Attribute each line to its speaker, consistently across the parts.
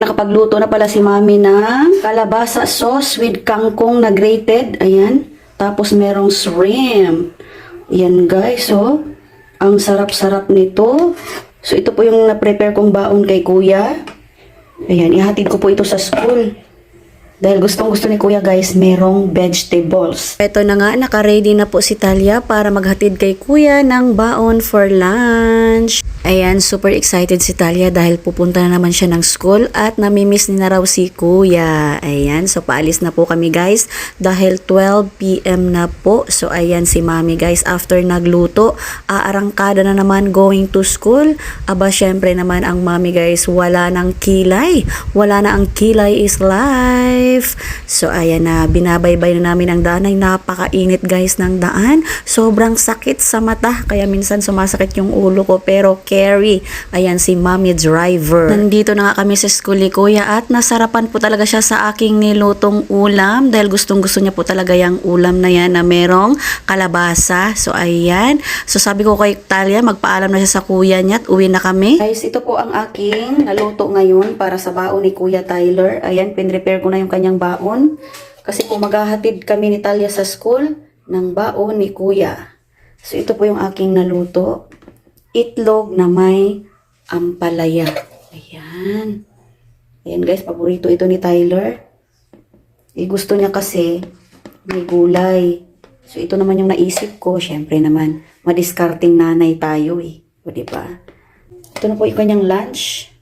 Speaker 1: Nakapagluto na pala si mami ng kalabasa sauce with kangkong na grated. Ayan. Tapos merong shrimp. Ayan guys, oh. Ang sarap-sarap nito. So ito po yung na-prepare kong baon kay kuya. Ayan, ihatid ko po ito sa school. Dahil gustong gusto ni kuya guys, merong vegetables. Ito na nga, naka-ready na po si Talia para maghatid kay kuya ng baon for lunch. Ayan, super excited si Talia dahil pupunta na naman siya ng school at namimiss ni na raw si kuya. Ayan, so paalis na po kami guys dahil 12pm na po. So ayan si mami guys, after nagluto, aarangkada na naman going to school. Aba, syempre naman ang mami guys, wala nang kilay. Wala na ang kilay is life. So ayan na, binabaybay na namin ang daan ay napakainit guys ng daan. Sobrang sakit sa mata, kaya minsan sumasakit yung ulo ko pero carry. Ayan si mami driver. Nandito na nga kami sa school ni kuya at nasarapan po talaga siya sa aking nilutong ulam dahil gustong gusto niya po talaga yung ulam na yan na merong kalabasa. So ayan. So sabi ko kay Talia, magpaalam na siya sa kuya niya at uwi na kami. Guys, ito po ang aking naluto ngayon para sa baon ni Kuya Tyler. Ayan, pinrepare ko na yung kanyang baon. Kasi po maghahatid kami ni Talia sa school ng baon ni Kuya. So ito po yung aking naluto. Itlog na may ampalaya. Ayan. Ayan guys, paborito ito ni Tyler. Eh, gusto niya kasi may gulay. So, ito naman yung naisip ko. Siyempre naman, madiskarting nanay tayo eh. O, diba? Ito na po yung kanyang lunch.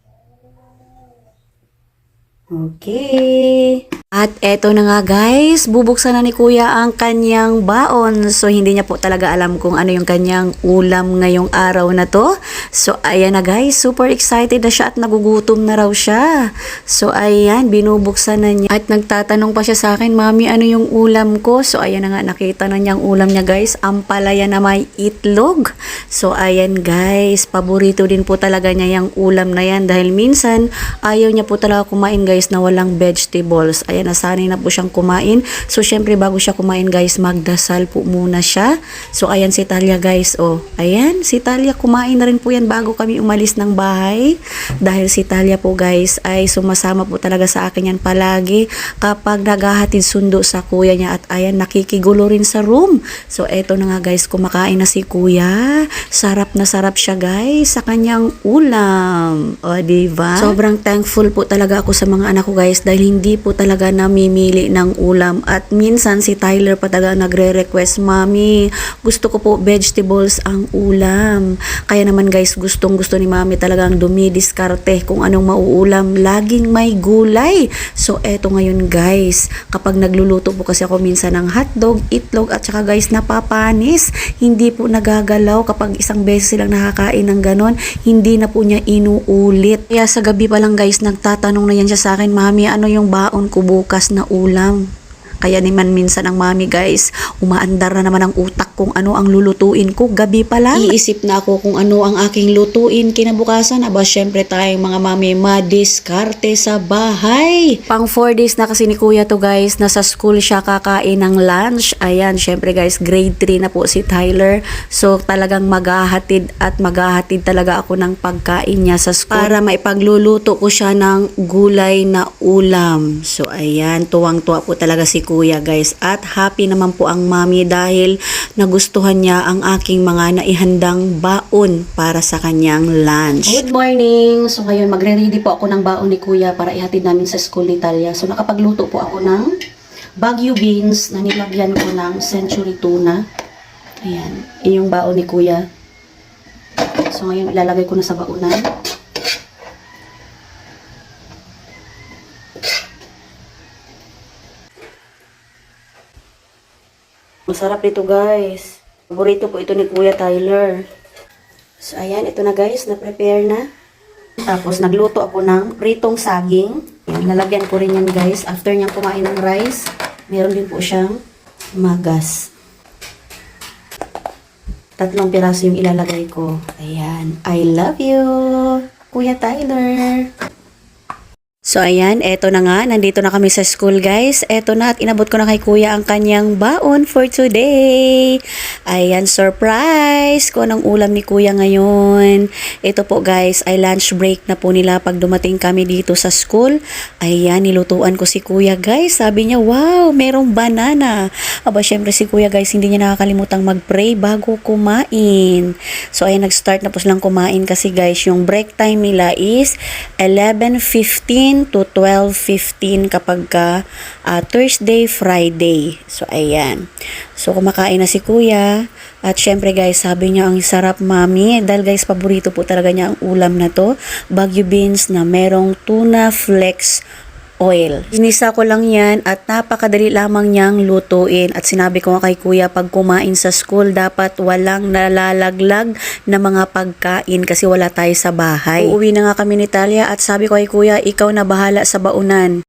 Speaker 1: Okay. At eto na nga guys, bubuksan na ni kuya ang kanyang baon. So hindi niya po talaga alam kung ano yung kanyang ulam ngayong araw na to. So ayan na guys, super excited na siya at nagugutom na raw siya. So ayan, binubuksan na niya. At nagtatanong pa siya sa akin, Mami, ano yung ulam ko? So ayan na nga, nakita na niya ang ulam niya guys. Ang palaya na may itlog. So ayan guys, paborito din po talaga niya yung ulam na yan. Dahil minsan, ayaw niya po talaga kumain guys na walang vegetables. Ayan, nasanay na po siyang kumain. So, syempre, bago siya kumain, guys, magdasal po muna siya. So, ayan si Talia, guys. Oh, ayan, si Talia, kumain na rin po yan bago kami umalis ng bahay. Dahil si Talia po, guys, ay sumasama po talaga sa akin yan palagi kapag naghahatid sundo sa kuya niya. At ayan, nakikigulo rin sa room. So, eto na nga, guys, kumakain na si kuya. Sarap na sarap siya, guys, sa kanyang ulam. O, diba? Sobrang thankful po talaga ako sa mga anak ko, guys, dahil hindi po talaga namimili ng ulam. At minsan si Tyler pa talaga nagre-request, Mami, gusto ko po vegetables ang ulam. Kaya naman guys, gustong gusto ni Mami talagang dumidiskarte kung anong mauulam. Laging may gulay. So eto ngayon guys, kapag nagluluto po kasi ako minsan ng hotdog, itlog at saka guys napapanis. Hindi po nagagalaw kapag isang beses silang nakakain ng ganon, hindi na po niya inuulit. Kaya sa gabi pa lang guys, nagtatanong na yan siya sa akin, Mami, ano yung baon ko bukas na ulam? Kaya naman minsan ang mami guys, umaandar na naman ang utak kung ano ang lulutuin ko gabi pa lang. Iisip na ako kung ano ang aking lutuin kinabukasan. Aba syempre tayong mga mami madiskarte sa bahay. Pang 4 days na kasi ni kuya to guys, nasa school siya kakain ng lunch. Ayan, syempre guys, grade 3 na po si Tyler. So talagang maghahatid at maghahatid talaga ako ng pagkain niya sa school para maipagluluto ko siya ng gulay na ulam. So ayan, tuwang-tuwa po talaga si kuya guys. At happy naman po ang mami dahil nagustuhan niya ang aking mga naihandang baon para sa kanyang lunch. Good morning! So ngayon magre-ready po ako ng baon ni kuya para ihatid namin sa school ni Talia. So nakapagluto po ako ng Baguio beans na nilagyan ko ng century tuna. Ayan, yun yung baon ni kuya. So ngayon ilalagay ko na sa baonan. Masarap dito guys. Paborito po ito ni Kuya Tyler. So ayan, ito na guys, na-prepare na. Tapos nagluto ako ng pritong saging. Ayan, lalagyan ko rin yan guys. After niyang kumain ng rice, meron din po siyang magas. Tatlong piraso yung ilalagay ko. Ayan, I love you, Kuya Tyler. So ayan, eto na nga, nandito na kami sa school guys. Eto na at inabot ko na kay kuya ang kanyang baon for today. Ayan, surprise ko ng ulam ni kuya ngayon. Ito po guys, ay lunch break na po nila pag dumating kami dito sa school. Ayan, nilutuan ko si kuya guys. Sabi niya, wow, merong banana. Aba, syempre si kuya guys, hindi niya nakakalimutang mag-pray bago kumain. So ayan, nag-start na po silang kumain kasi guys, yung break time nila is 11.15 to 12.15 kapag ka ah, Thursday, Friday. So, ayan. So, kumakain na si kuya. At syempre guys, sabi niya ang sarap mami. Dahil guys, paborito po talaga niya ang ulam na to. Baguio beans na merong tuna flex oil. Inisa ko lang yan at napakadali lamang niyang lutuin. At sinabi ko nga kay kuya, pag kumain sa school, dapat walang nalalaglag na mga pagkain kasi wala tayo sa bahay. Uuwi na nga kami ni Talia at sabi ko kay kuya, ikaw na bahala sa baunan.